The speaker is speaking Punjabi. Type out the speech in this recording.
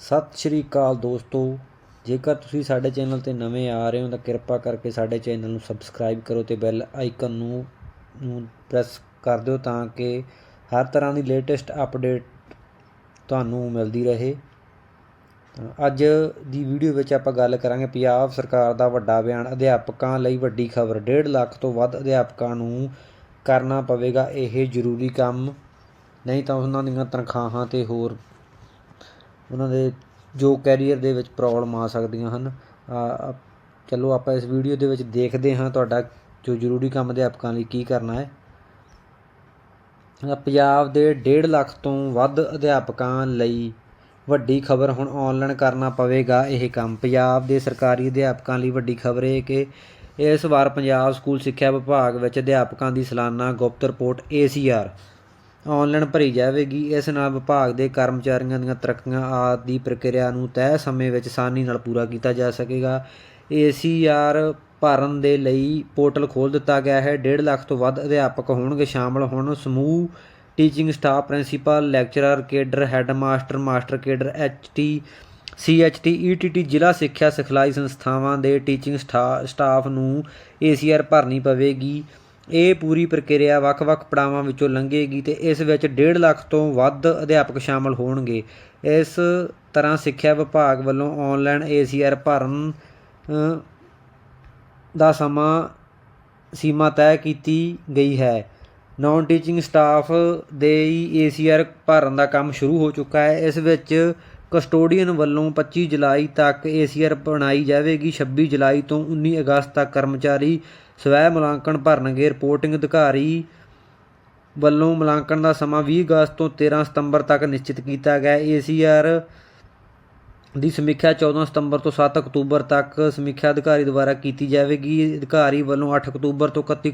ਸਤਿ ਸ਼੍ਰੀ ਅਕਾਲ ਦੋਸਤੋ। ਜੇਕਰ ਤੁਸੀਂ ਸਾਡੇ ਚੈਨਲ ਤੇ ਨਵੇਂ ਆ ਰਹੇ ਹੋ ਤਾਂ ਕਿਰਪਾ ਕਰਕੇ ਸਾਡੇ ਚੈਨਲ ਨੂੰ ਸਬਸਕ੍ਰਾਈਬ ਕਰੋ ਤੇ ਬੈਲ ਆਈਕਨ ਨੂੰ ਨੂੰ ਪ੍ਰੈਸ ਕਰ ਦਿਓ ਤਾਂ ਕਿ ਹਰ ਤਰ੍ਹਾਂ ਦੀ ਲੇਟੈਸਟ ਅਪਡੇਟ ਤੁਹਾਨੂੰ ਮਿਲਦੀ ਰਹੇ। ਅੱਜ ਦੀ ਵੀਡੀਓ ਵਿੱਚ ਆਪਾਂ ਗੱਲ ਕਰਾਂਗੇ ਪੰਜਾਬ ਸਰਕਾਰ ਦਾ ਵੱਡਾ ਬਿਆਨ। ਅਧਿਆਪਕਾਂ ਲਈ ਵੱਡੀ ਖਬਰ। 1.5 ਲੱਖ ਤੋਂ ਵੱਧ ਅਧਿਆਪਕਾਂ ਨੂੰ ਕਰਨਾ ਪਵੇਗਾ। ਇਹ ਜ਼ਰੂਰੀ ਕੰਮ। ਨਹੀਂ ਤਾਂ ਉਹਨਾਂ ਦੀਆਂ ਤਨਖਾਹਾਂ ਤੇ ਹੋਰ ਉਹਨਾਂ ਦੇ ਜੋ ਕੈਰੀਅਰ ਦੇ ਵਿੱਚ ਪ੍ਰੋਬਲਮ ਆ ਸਕਦੀਆਂ ਹਨ। ਚਲੋ ਆਪਾਂ ਇਸ ਵੀਡੀਓ ਦੇ ਵਿੱਚ ਦੇਖਦੇ ਹਾਂ ਤੁਹਾਡਾ ਜੋ ਜ਼ਰੂਰੀ ਕੰਮ ਅਧਿਆਪਕਾਂ ਲਈ ਕੀ ਕਰਨਾ ਹੈ। ਪੰਜਾਬ ਦੇ 1.5 ਲੱਖ ਤੋਂ ਵੱਧ ਅਧਿਆਪਕਾਂ ਲਈ ਵੱਡੀ ਖਬਰ ਹੁਣ ਆਨਲਾਈਨ ਕਰਨਾ ਪਵੇਗਾ ਇਹ ਕੰਮ। ਪੰਜਾਬ ਦੇ ਸਰਕਾਰੀ ਅਧਿਆਪਕਾਂ ਲਈ ਵੱਡੀ ਖਬਰ ਹੈ ਕਿ ਇਸ ਵਾਰ ਪੰਜਾਬ ਸਕੂਲ ਸਿੱਖਿਆ ਵਿਭਾਗ ਵਿੱਚ ਅਧਿਆਪਕਾਂ ਦੀ ਸਾਲਾਨਾ ਗੁਪਤ ਰਿਪੋਰਟ ACR ਆਨਲਾਈਨ ਭਰੀ ਜਾਵੇਗੀ। ਇਸ ਨਾਲ ਵਿਭਾਗ ਦੇ ਕਰਮਚਾਰੀਆਂ ਦੀਆਂ ਤਰੱਕੀਆਂ ਆਦਿ ਦੀ ਪ੍ਰਕਿਰਿਆ ਨੂੰ ਤੈਅ ਸਮੇਂ ਵਿੱਚ ਆਸਾਨੀ ਨਾਲ ਪੂਰਾ ਕੀਤਾ ਜਾ ਸਕੇਗਾ। ACR ਭਰਨ ਦੇ ਲਈ ਪੋਰਟਲ ਖੋਲ ਦਿੱਤਾ ਗਿਆ ਹੈ। 1.5 ਲੱਖ ਤੋਂ ਵੱਧ ਅਧਿਆਪਕ ਹੋਣਗੇ, ਸ਼ਾਮਲ ਹੁਣ ਸਮੂਹ। Teaching staff, principal, lecturer, cadre head master master cadre HT CHT ETT ਜ਼ਿਲ੍ਹਾ ਸਿੱਖਿਆ ਸਿਖਲਾਈ ਸੰਸਥਾਵਾਂ ਦੇ ਟੀਚਿੰਗ ਸਟਾ- ਸਟਾਫ ਨੂੰ ACR ਭਰਨੀ ਪਵੇਗੀ। ਇਹ ਪੂਰੀ ਪ੍ਰਕਿਰਿਆ ਵੱਖ-ਵੱਖ ਪੜਾਵਾਂ ਵਿੱਚੋਂ ਲੰਘੇਗੀ ਤੇ ਇਸ ਵਿੱਚ 1.5 ਲੱਖ ਤੋਂ ਵੱਧ ਅਧਿਆਪਕ ਸ਼ਾਮਲ ਹੋਣਗੇ। ਇਸ ਤਰ੍ਹਾਂ ਸਿੱਖਿਆ ਵਿਭਾਗ ਵੱਲੋਂ ਆਨਲਾਈਨ ACR ਭਰਨ ਦਾ ਸਮਾਂ, ਸੀਮਾ ਤੈਅ ਕੀਤੀ ਗਈ ਹੈ। ਨਾਨ ਟੀਚਿੰਗ ਸਟਾਫ ਦੇ ਹੀ ACR ਭਰਨ ਦਾ ਕੰਮ ਸ਼ੁਰੂ ਹੋ ਚੁੱਕਾ ਹੈ। ਇਸ ਵਿੱਚ ਕਸਟੋਡੀਅਨ ਵੱਲੋਂ 25 ਜੁਲਾਈ ਤੱਕ ACR ਬਣਾਈ ਜਾਵੇਗੀ। 26 ਜੁਲਾਈ ਤੋਂ 19 ਅਗਸਤ ਤੱਕ ਕਰਮਚਾਰੀ ਸਵੈ ਮੁਲਾਂਕਣ ਭਰਨਗੇ। ਰਿਪੋਰਟਿੰਗ ਅਧਿਕਾਰੀ ਵੱਲੋਂ ਮੁਲਾਂਕਣ ਦਾ ਸਮਾਂ 20 ਅਗਸਤ ਤੋਂ 13 ਸਤੰਬਰ ਤੱਕ ਨਿਸ਼ਚਿਤ ਕੀਤਾ ਗਿਆ। ਹੈ ACR ਦੀ ਸਮੀਖਿਆ 14 ਸਤੰਬਰ ਤੋਂ 7 ਅਕਤੂਬਰ ਤੱਕ ਸਮੀਖਿਆ ਅਧਿਕਾਰੀ ਦੁਆਰਾ ਕੀਤੀ ਜਾਵੇਗੀ। ਅਧਿਕਾਰੀ ਵੱਲੋਂ 8 ਅਕਤੂਬਰ ਤੋਂ 31